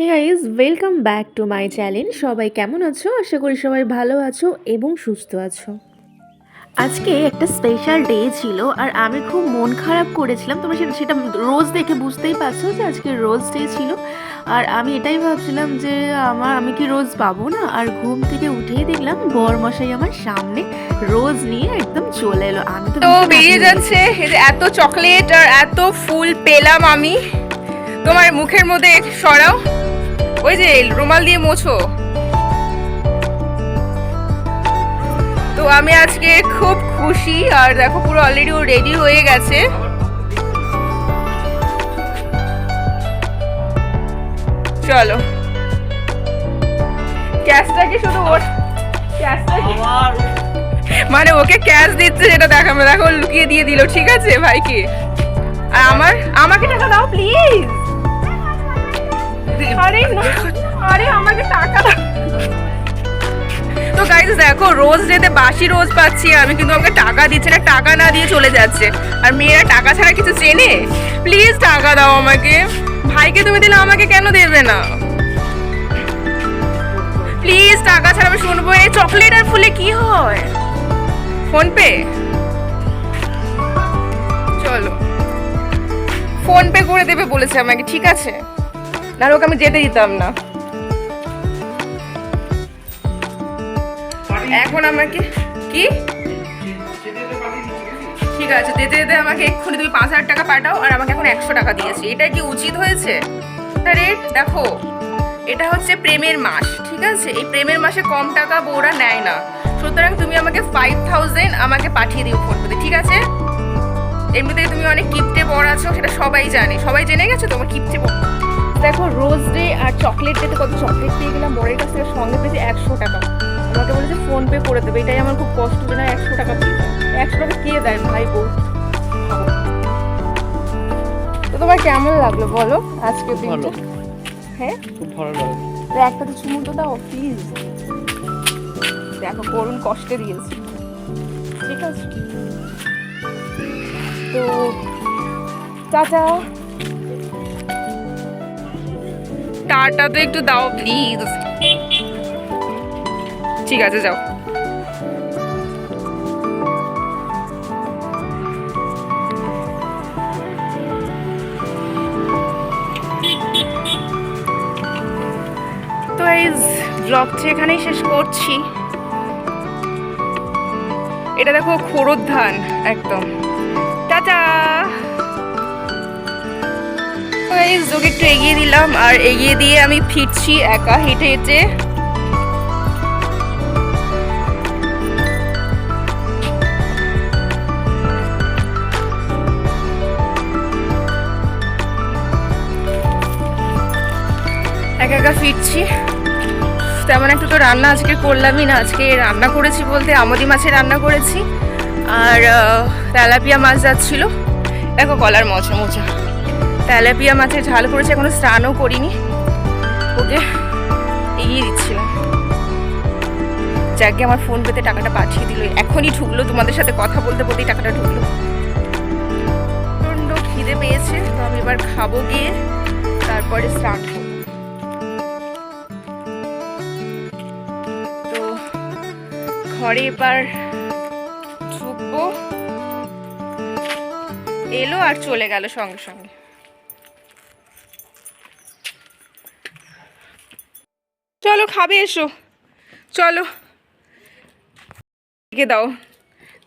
Hey guys welcome back to my channel সবাই কেমন আছো? আশা করি সবাই ভালো আছো এবং সুস্থ আছো। আজকে একটা স্পেশাল ডে ছিল আর আমি খুব মন খারাপ করেছিলাম। তোমরা সেটা সেটা রোজ দেখে বুঝতেই পারছ যে আজকে রোজ ডে ছিল। আর আমি এটাই ভাবছিলাম যে আমার আমি কি রোজ পাবো না? আর ঘুম থেকে উঠেই দেখলাম বর মশাই আমার সামনে রোজ নিয়ে একদম চলে এলো। আমি তো বেরিয়ে যাচ্ছে। এত চকলেট আর এত ফুল পেলাম আমি। তোমার মুখের মধ্যে সরাও। ওই যে রুমাল দিয়ে মোছো। তো আমি আজকে খুব খুশি আর দেখো পুরো অলরেডি ও রেডি হয়ে গেছে। চলো। ক্যাশটা কি শুধু ওর ক্যাশটা মানে ওকে ক্যাশ দিচ্ছে যেটা দেখাবে। দেখো লুকিয়ে দিয়ে দিল ঠিক আছে ভাইকে? আর আমার আমাকে টাকা দাও প্লিজ আরে না, আরে আমাকে টাকা দাও। তো গাইজ দেখো, রোজ যেতে বাসি রোজ পাচ্ছি আমি, কিন্তু আমাকে টাকা দিচ্ছে না, টাকা না দিয়ে চলে যাচ্ছে। আর মেয়েরা টাকা ছাড়া কিছু চেনে? প্লিজ টাকা দাও আমাকে। ভাইকে তুমি দিলে আমাকে কেন দেবে না? প্লিজ টাকা ছাড়া আমি শুনব। এই চকলেট আর ফুলে কি হয়? ফোন পে চলো। ফোন পে করে দেবে বলেছে আমাকে, ঠিক আছে? না ওকে আমি যেতে দিতাম না। এখন আমাকে কি? ঠিক আছে, যেতে যেতে আমাকে এক্ষুনি তুমি পাঁচ হাজার টাকা পাঠাও, আর আমাকে এখন একশো টাকা দিয়েছে। এটা কি উচিত হয়েছে? আরে দেখো, এটা হচ্ছে প্রেমের মাস, ঠিক আছে? এই প্রেমের মাসে কম টাকা বউরা নেয় না। সুতরাং তুমি আমাকে ফাইভ থাউজেন্ড আমাকে পাঠিয়ে দিও পেতে ঠিক আছে? এমনিতে তুমি অনেক কিপটে বড় আছো, সেটা সবাই জানে। সবাই জেনে গেছো তোমার কিপটে বড় দেখো রোজ ডে আর চকলেট ডেতে কত চকলেট পেয়ে গেলাম বরের কাছ থেকে সঙ্গে পেয়েছি একশো টাকা। আমাকে বলেছে ফোন পে করে দেবে এটাই আমার খুব কষ্ট যে না একশো টাকা দেয় একশো টাকা কে দেয় ভাই বউ। তো তোমার কেমন লাগল বলো আজকে দিনটা? হ্যাঁ? খুব ভালো লাগে তো একটা তো চুমু তো দাও প্লিজ দেখো করুণ কষ্টে দিয়েছি ঠিক আছে। তো চাচা। টাটা তো একটু দাও প্লিজ ঠিক আছে, যাও। তো এই ব্লগটি এখানেই শেষ করছি। এটা দেখো খোরদ ধান একদম। এই যোগে একটু এগিয়ে দিলাম, আর এগিয়ে দিয়ে আমি ফিরছি একা হেঁটে হেঁটে। একা একা ফিরছি। তেমন একটা তো রান্না আজকে করলামই না, আজকে রান্না করেছি বলতে আমদি মাছের রান্না করেছি, আর তেলাপিয়া মাছ যাচ্ছিল। দেখো কলার মোচা মোচা তেলাপিয়া মাছের ঝাল করেছি, এখনও স্নানও করিনি। ওকে, এগিয়ে দিচ্ছিলাম যাকে আমার ফোন পেতে টাকাটা পাঠিয়ে দিল এখনই ঢুকলো, তোমাদের সাথে কথা বলতে বলতেই টাকাটা ঢুকলো। প্রচণ্ড খিদে পেয়েছে, তো আমি এবার খাব গিয়ে, তারপরে স্নান তো ঘরে এবার ঢুকবো। এলো আর চলে গেল সঙ্গে সঙ্গে। খাবে এসো। চলো। রেখে দাও।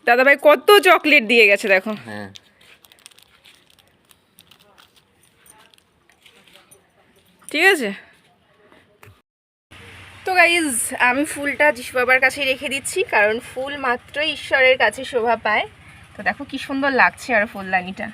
দাদাভাই কত চকলেট দিয়ে গেছে দেখো। হ্যাঁ। ঠিক আছে? তো গাইজ আমি ফুলটা যিশু বাবার কাছে রেখে দিচ্ছি কারণ ফুল মাত্রই ঈশ্বরের কাছে শোভা পায়। তো দেখো কি সুন্দর লাগছে আর ফুলদানিটা।